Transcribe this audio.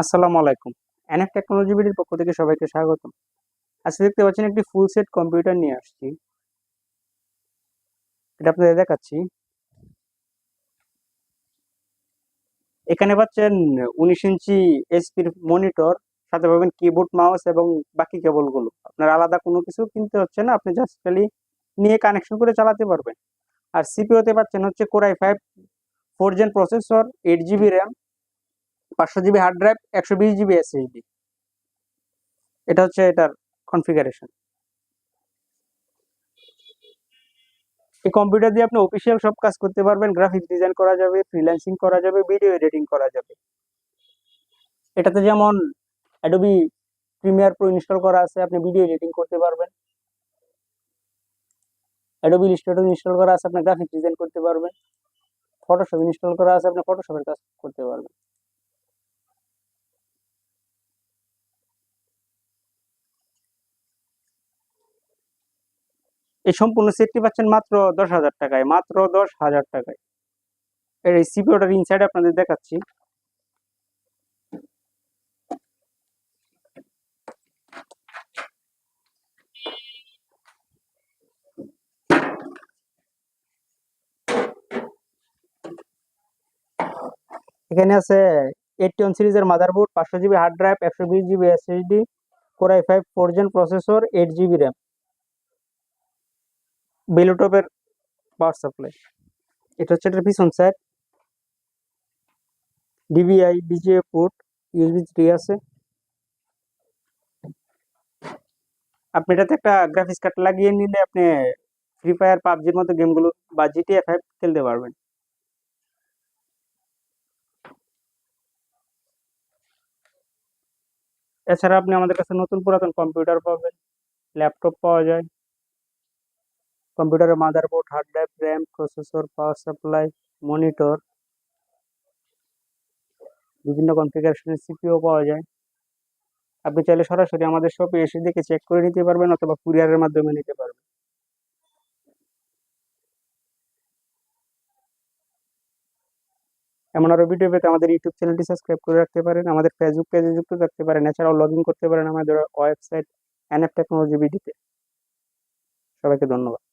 আসসালামু আলাইকুম। NF technology বিডির পক্ষ থেকে সবাইকে স্বাগতম। আজকে দেখতে পাচ্ছেন একটি ফুল সেট কম্পিউটার নিয়ে আসছি। এটা আপনাদের দেখাচ্ছি। এখানে পাচ্ছেন উনিশ ইঞ্চি এইচপির মনিটর সাথে পাবেন কিবোর্ড মাউস এবং বাকি কেবলগুলো। আপনার আলাদা কোনো কিছু কিনতে হচ্ছে না, আপনি জাস্ট খালি নিয়ে কানেকশন করে চালাতে পারবেন। আর সিপিওতে পাচ্ছেন হচ্ছে core i five four gen processor eight GB RAM পাঁচশো জিবি হার্ড ড্রাইভ একশো বিশ জিবি এসএসডি এটা হচ্ছে এটার কনফিগারেশন এই কম্পিউটার দিয়ে আপনি অফিসিয়াল সব কাজ করতে পারবেন গ্রাফিক্স ডিজাইন করা যাবে ফ্রিল্যান্সিং করা যাবে ভিডিও এডিটিং করা যাবে। এটাতে যেমন অ্যাডোবি প্রিমিয়ার প্রো ইনস্টল করা আছে, আপনি ভিডিও এডিটিং করতে পারবেন। অ্যাডোবি ইলিস্ট্রেটর ইনস্টল করা আছে আপনি গ্রাফিক্স ডিজাইন করতে পারবেন। ফটোশপ ইনস্টল করা আছে, আপনি ফটোশপের কাজ করতে পারবেন। এই সম্পূর্ণ সেটটি পাচ্ছেন মাত্র দশ হাজার টাকায়, মাত্র দশ হাজার টাকায়। এর এই সিপিওটার ইনসাইড আপনাদের দেখাচ্ছি। এখানে আছে এইটটি ওয়ান সিরিজের মাদারবোর্ড পাঁচশো জিবি হার্ড ড্রাইভ একশো বিশ GB SSD core i five four gen processor eight GB RAM বেলুটপের power supply. এটা হচ্ছে এটার পিছন side DVI VGA port USB three আছে। আপনি এটাতে একটা গ্রাফিক্স কার্ড লাগিয়ে নিলে আপনি ফ্রি ফায়ার পাবজির মতো গেমগুলো বা জিটিএ ফাইভ খেলতে পারবেন। এছাড়া আপনি আমাদের কাছে নতুন পুরাতন কম্পিউটার পাবেন ল্যাপটপ পাওয়া যায়। কম্পিউটারের motherboard, hard drive, RAM, processor, power supply, monitor, বিভিন্ন কনফিগারেশনের সিপিও পাওয়া যায়। আপনি চাইলে সরাসরি আমাদের শপে এসে দেখে চেক করে নিতে পারবেন অথবা কুরিয়ারের মাধ্যমে নিতে পারবেন। এমন আরও ভিডিও পেতে আমাদের ইউটিউব চ্যানেলটি সাবস্ক্রাইব করে রাখতে পারেন, আমাদের ফেসবুক পেজে যুক্ত থাকতে পারেন, এছাড়াও লগ ইন করতে পারেন আমাদের ওয়েবসাইট এনএফ টেকনোলজি বিডিতে সবাইকে ধন্যবাদ।